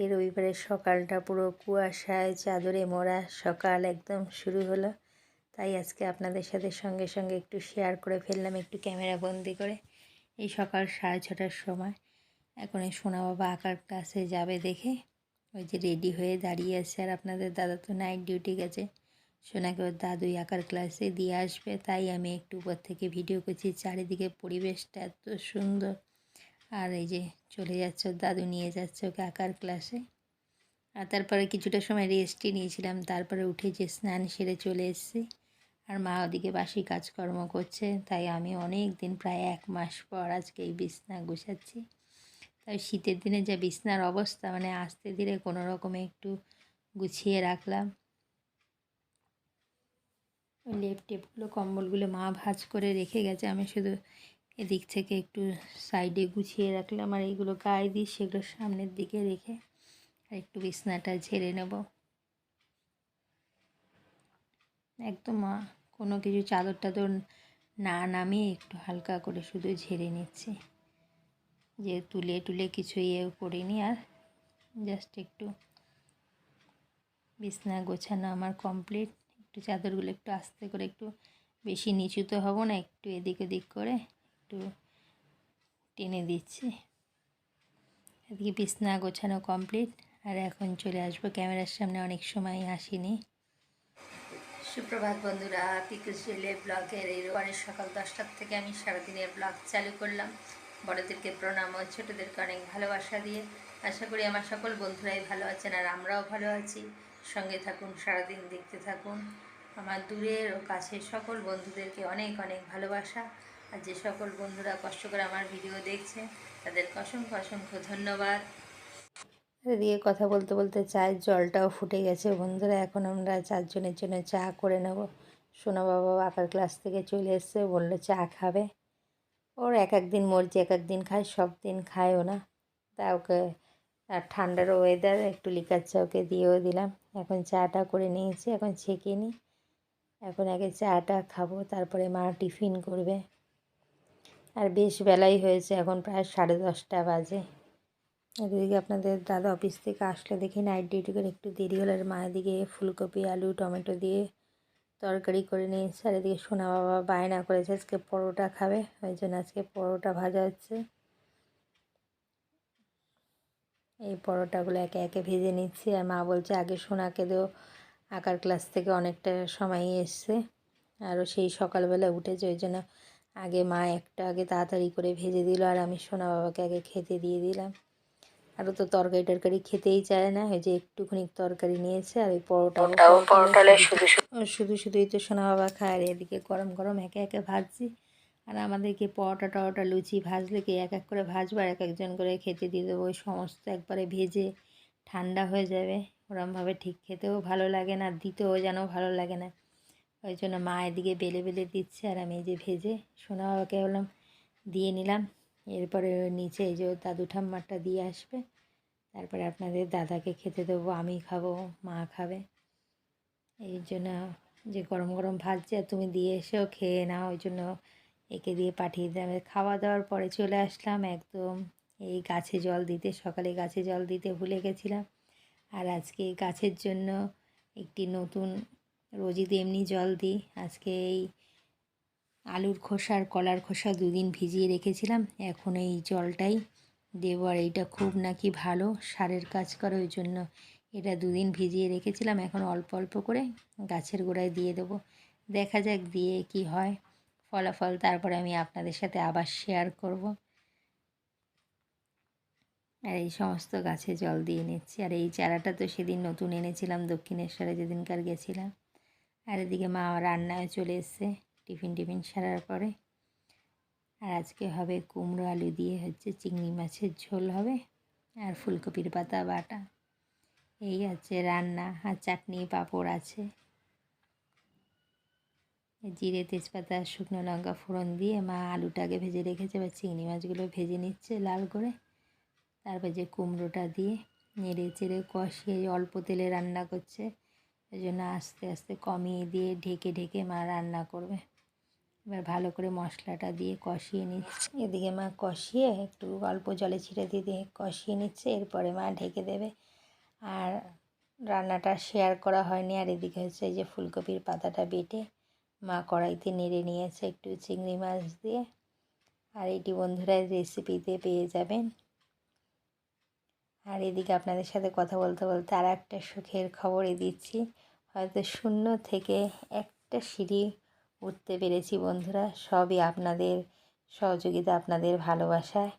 আজকে রবিবারের সকালটা পুরো কুয়াশায়, চাদরে মোড়া সকাল একদম শুরু হলো। তাই আজকে আপনাদের সাথে সঙ্গে সঙ্গে একটু শেয়ার করে ফেললাম, একটু ক্যামেরা বন্দি করে। এই সকাল সাড়ে ছটার সময়। এখন এই সোনা বাবা আঁকার ক্লাসে যাবে দেখে। ওই যে রেডি হয়ে দাঁড়িয়ে আছে আর আপনাদের দাদা তো নাইট ডিউটি গেছে। সোনাকে ওর দাদুই আঁকার ক্লাসে দিয়ে আসবে। তাই আমি একটু উপর থেকে ভিডিও করছি। চারিদিকে পরিবেশটা এত সুন্দর। আর এই যে চলে যাচ্ছে দাদু নিয়ে যাচ্ছে ওকে আঁকার ক্লাসে আর তারপরে কিছুটা সময় রেস্টই নিয়েছিলাম, তারপরে উঠে যে স্নান সেরে চলে এসেছি। আর মা ওদিকে বাসি কাজকর্ম করছে, তাই আমি অনেক দিন প্রায় এক মাস পর আজকে এই বিছনা গুছাচ্ছি। তাই শীতের দিনে যে বিছনার অবস্থা মানে আস্তে ধীরে কোনো রকমে একটু গুছিয়ে রাখলাম। লেপ টেপগুলো, কম্বলগুলো মা ভাজ করে রেখে গেছে, আমি শুধু এদিক থেকে একটু সাইডে গুছিয়ে রাখলাম আর এইগুলো গায়ে দিই সেগুলো সামনের দিকে রেখে আর একটু বিছনাটা ঝেড়ে নেব। একদম কোনো কিছু চাদর টাদর না নামিয়ে একটু হালকা করে শুধু ঝেড়ে নিচ্ছি। যে তুলে টুলে কিছু ইয়ে করিনি আর জাস্ট একটু বিছনা গোছানো আমার কমপ্লিট একটু চাদরগুলো একটু আস্তে করে একটু বেশি নিচু তো হব না, একটু এদিক ওদিক করে একটু টেনে দিচ্ছি। এদিকে বিছনা গোছানো কমপ্লিট আর এখন চলে আসব ক্যামেরার সামনে, অনেক সময় আসিনি। সুপ্রভাত বন্ধুরা পিকুস রিলে ব্লগের এই রোববারের সকাল দশটার থেকে আমি সারাদিনের ব্লগ চালু করলাম। বড়দেরকে প্রণাম ও ছোটোদেরকে অনেক ভালোবাসা দিয়ে। আশা করি আমার সকল বন্ধুরাই ভালো আছেন আর আমরাও ভালো আছি। সঙ্গে থাকুন, সারাদিন দেখতে থাকুন। আমার দূরের ও কাছের সকল বন্ধুদেরকে অনেক অনেক ভালোবাসা। আর যে সকল বন্ধুরা কষ্ট করে আমার ভিডিও দেখছে, তাদেরকে অসংখ্য অসংখ্য ধন্যবাদ। দিয়ে কথা বলতে বলতে চায়ের জলটাও ফুটে গেছে। বন্ধুরা, এখন আমরা চারজনের জন্য চা করে নেব। সোনা বাবা আঁকার ক্লাস থেকে চলে এসছে, বলল চা খাবে। ওর এক এক দিন মরজি, এক এক দিন খায়, সব দিন খায়ও না। তা ওকে, আর ঠান্ডার ওয়েদার একটু লিকার চা ওকে দিয়েও দিলাম। এখন চাটা করে নিয়েছি, এখন ছেঁকে নিই। এখন আগে চাটা খাব, তারপরে মা টিফিন করবে। আর বেশ বেলাই হয়েছে, এখন প্রায় সাড়ে দশটা বাজে। এদিকে আপনাদের দাদা অফিস থেকে আসলে দেখি নাইট ডিউটি করে একটু দেরি হলো, আর মায়ের দিকে ফুলকপি, আলু, টমেটো দিয়ে তরকারি করে নিয়েছে। আর এদিকে সোনা বাবা বায়না করেছে, আজকে পরোটা খাবে, ওই জন্য আজকে পরোটা ভাজা হচ্ছে। এই পরোটাগুলো একে একে ভেজে নিচ্ছি, আর মা বলছে আগে সোনাকে দেও, আঁকার ক্লাস থেকে অনেকটা সময় এসছে। আরও সেই সকালবেলা উঠেছে, ওই জন্য আগে মা একটা আগে তাড়াতাড়ি করে ভেজে দিল আর আমি সোনা বাবাকে আগে খেতে দিয়ে দিলাম। আরও তো তরকারি টরকারি খেতেই চায় না ওই যে একটুখানি তরকারি নিয়েছে আর ওই পরোটা শুধু শুধু শুধুই তো সোনা বাবা খায় আর এদিকে গরম গরম একে একে ভাজছি। আর আমাদেরকে পরোটা টরোটা লুচি ভাজলে কি এক এক করে ভাজবো আর এক একজন করে খেতে দিয়ে দেবো। ওই সমস্ত একবারে ভেজে ঠান্ডা হয়ে যাবে। ওরমভাবে ঠিক খেতেও ভালো লাগে না দিতেও যেন ভালো লাগে না। ওই জন্য মা এদিকে বেলে বেলে দিচ্ছে আর আমি এই যে ভেজে সোনা বাবাকে বললাম, দিয়ে নিলাম। এরপরে নিচে এই যে দাদু ঠাম্মারটা দিয়ে আসবে। তারপরে আপনাদের দাদাকে খেতে দেবো, আমি খাব, মা খাবে। এই জন্য যে গরম গরম ভাজছে, আর তুমি দিয়ে এসেও খেয়ে নাও। ওই জন্য একে দিয়ে পাঠিয়ে দিলাম। খাওয়া দাওয়ার পরে চলে আসলাম একদম এই গাছে জল দিতে, সকালে গাছে জল দিতে ভুলে গেছিলাম। আর আজকে গাছের জন্য একটি নতুন রোজই তো এমনি জল দিই। আজকে এই আলুর খোসা আর কলার খোসা দুদিন ভিজিয়ে রেখেছিলাম। এখন এই জলটাই দেবো আর এইটা খুব নাকি ভালো সারের কাজ করে, ওই জন্য এটা দুদিন ভিজিয়ে রেখেছিলাম। এখন অল্প অল্প করে গাছের গোড়ায় দিয়ে দেবো। দেখা যাক দিয়ে কি হয়। ফলাফল তারপরে আমি আপনাদের সাথে আবার শেয়ার করব। আর এই সমস্ত গাছে জল দিয়ে নিচ্ছি। আর এই চারাটা তো সেদিন নতুন এনেছিলাম, দক্ষিণেশ্বরে যেদিনকার গেছিলাম। আর এদিকে মা রান্নায় চলে এসছে টিফিন টিফিন সারার পরে। আর আজকে হবে কুমড়ো আলু দিয়ে হচ্ছে চিংড়ি মাছের ঝোল হবে আর ফুলকপির পাতা বাটা। এই আছে রান্না আর চাটনি পাঁপড় আছে। জিরে, তেজপাতা, শুকনো লঙ্কা ফোড়ন দিয়ে মা আলুটাকে ভেজে রেখেছে, এবার চিংড়ি মাছগুলো ভেজে নিচ্ছে লাল করে। তারপর যে কুমড়োটা দিয়ে নেড়ে চেড়ে কষিয়ে অল্প তেলে রান্না করছে। ওই জন্য আস্তে আস্তে কমিয়ে দিয়ে ঢেকে ঢেকে মা রান্না করবে। এবার ভালো করে মশলাটা দিয়ে কষিয়ে নিচ্ছে। এদিকে মা কষিয়ে একটু অল্প জলে ছিঁড়ে দিয়ে দিয়ে কষিয়ে নিচ্ছে, এরপরে মা ঢেকে দেবে। আর রান্নাটা শেয়ার করা হয়নি। আর এদিকে হচ্ছে এই যে ফুলকপির পাতাটা বেটে মা কড়াইতে নেড়ে নিয়েছে একটু চিংড়ি মাছ দিয়ে। আর এটি বন্ধুরা রেসিপিতে পেয়ে যাবেন। আর এদিকে আপনাদের সাথে কথা বলতে বলতে আর একটা সুখের খবরই দিচ্ছি। হয়তো শূন্য থেকে একটা সিঁড়ি উঠতে পেরেছি বন্ধুরা। সবই আপনাদের সহযোগিতা, আপনাদের ভালোবাসায়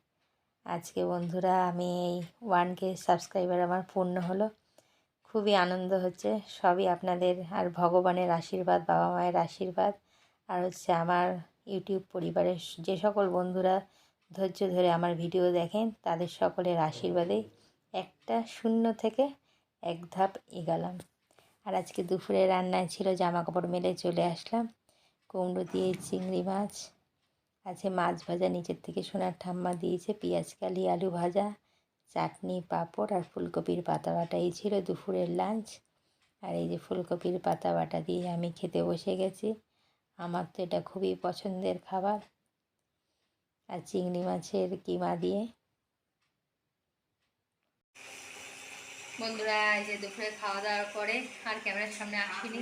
আজকে বন্ধুরা আমি এই ওয়ান কে সাবস্ক্রাইবার আমার পূর্ণ হলো। খুবই আনন্দ হচ্ছে। সবই আপনাদের আর ভগবানের আশীর্বাদ, বাবা মায়ের আশীর্বাদ। আর হচ্ছে আমার ইউটিউব পরিবারের যে সকল বন্ধুরা ধৈর্য ধরে আমার ভিডিও দেখেন, তাদের সকলের আশীর্বাদে একটা শূন্য থেকে এক ধাপ এগালাম। আর আজকে দুপুরে রান্নায় ছিল জামা কাপড় মেলে চলে আসলাম। কুমড়ো দিয়ে চিংড়ি মাছ আছে, মাছ ভাজা, নিচের থেকে সোনার ঠাম্মা দিয়েছে, পেঁয়াজ, কালি, আলু ভাজা, চাটনি, পাঁপড় আর ফুলকপির পাতা বাটা এই ছিল দুপুরের লাঞ্চ। আর এই যে ফুলকপির পাতা বাটা দিয়ে আমি খেতে বসে গেছি। আমার তো এটা খুবই পছন্দের খাবার। আর চিংড়ি মাছের কিমা দিয়ে বন্ধুরা এই যে দুপুরে খাওয়া দাওয়ার পরে আর ক্যামেরার সামনে আসিনি।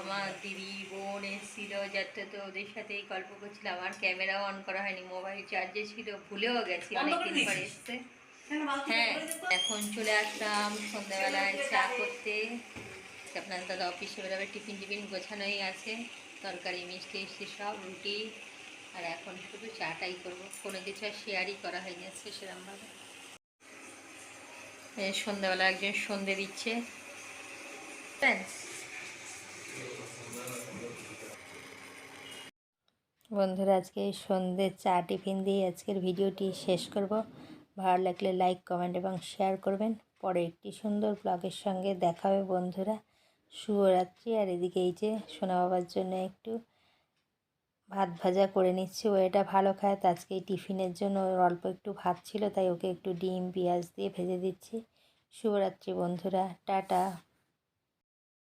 আমার দিদি বোন এসেছিল যাতে তো ওদের সাথেই গল্প করছিলাম আর ক্যামেরাও অন করা হয়নি মোবাইল চার্জে ছিল ভুলেও গেছি অনেকদিন পরে এসছে। হ্যাঁ এখন চলে আসলাম সন্ধ্যাবেলায় চা করতে। আপনার দাদা অফিসে বেরোবে টিফিন টিফিন গোছানোই আছে। তরকারি মিষ্টি মিষ্টি সব রুটি। আর এখন শুধু চাটাই করব। কোনো কিছু আর শেয়ারই করা হয়নি আজকে সেরকমভাবে এই সন্ধ্যাবেলা একজন সন্ধে দিচ্ছে। বন্ধুরা, আজকে এই সন্ধ্যে চা টিফিন দিয়ে আজকের ভিডিওটি শেষ করব। ভালো লাগলে লাইক কমেন্ট এবং শেয়ার করবেন। পরে একটি সুন্দর ব্লগের সঙ্গে দেখা হবে বন্ধুরা। শুভরাত্রি। আর এদিকে এই যে সোনা বাবার জন্য একটু ভাত ভাজা করে নিচ্ছি, ও এটা ভালো খায়। তো আজকে টিফিনের জন্য ওর অল্প একটু ভাত ছিল, তাই ওকে একটু ডিম, পেঁয়াজ দিয়ে ভেজে দিচ্ছি। শুভরাত্রি বন্ধুরা, টাটা।